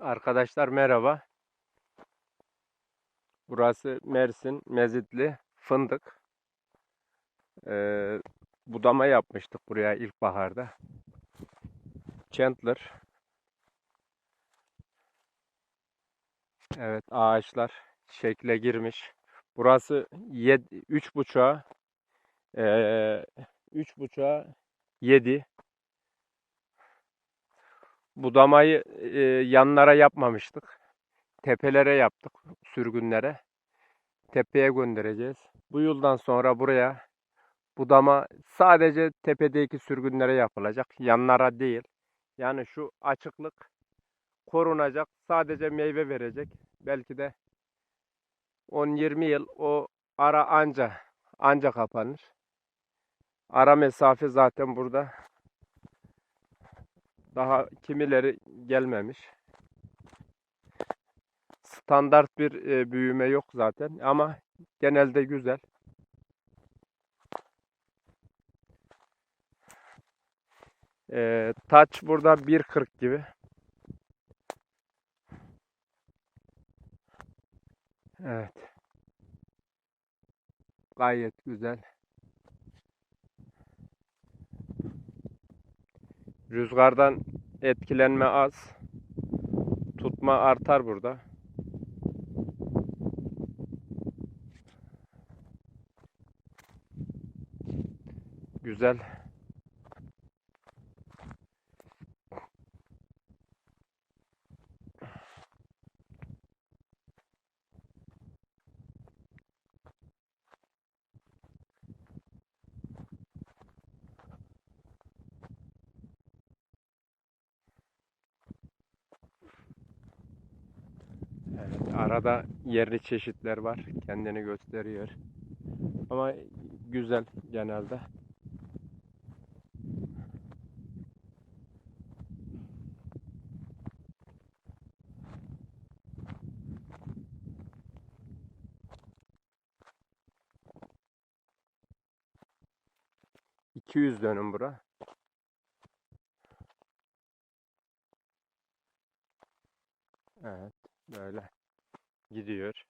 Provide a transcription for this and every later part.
Arkadaşlar merhaba. Burası Mersin Mezitli Fındık. Ee, budama yapmıştık buraya ilkbaharda. Chandler. Evet ağaçlar şekle girmiş. Burası 3 buçuğa ee, 3 buçuğa 7 budamayı e, yanlara yapmamıştık. Tepelere yaptık, sürgünlere. Tepeye göndereceğiz. Bu yıldan sonra buraya budama sadece tepedeki sürgünlere yapılacak. Yanlara değil. Yani şu açıklık korunacak. Sadece meyve verecek. Belki de 10-20 yıl o ara anca anca kapanır. Ara mesafe zaten burada daha kimileri gelmemiş. Standart bir e, büyüme yok zaten ama genelde güzel. E, taç burada 1.40 gibi. Evet. Gayet güzel. Rüzgardan etkilenme az. Tutma artar burada. Güzel. Evet, arada yerli çeşitler var. Kendini gösteriyor. Ama güzel genelde. İki yüz dönüm bura. Evet, böyle gidiyor.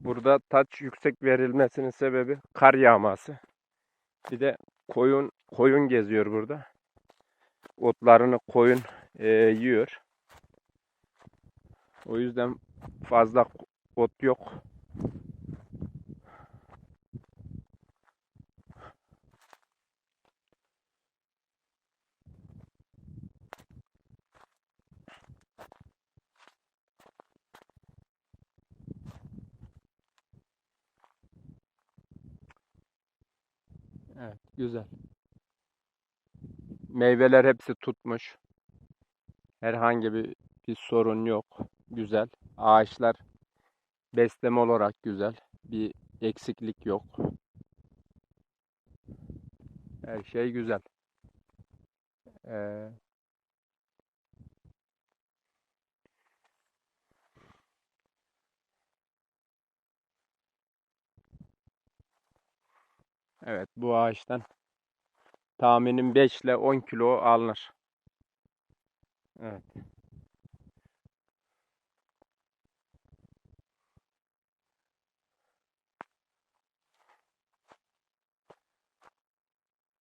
Burada taç yüksek verilmesinin sebebi kar yağması. Bir de koyun koyun geziyor burada. Otlarını koyun e, yiyor. O yüzden fazla ot yok. Evet, güzel. Meyveler hepsi tutmuş. Herhangi bir, bir sorun yok. Güzel. Ağaçlar besleme olarak güzel. Bir eksiklik yok. Her şey güzel. Ee, evet bu ağaçtan tahminim 5 ile 10 kilo alınır. Evet.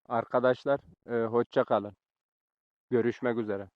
Arkadaşlar, e, hoşça kalın. Görüşmek üzere.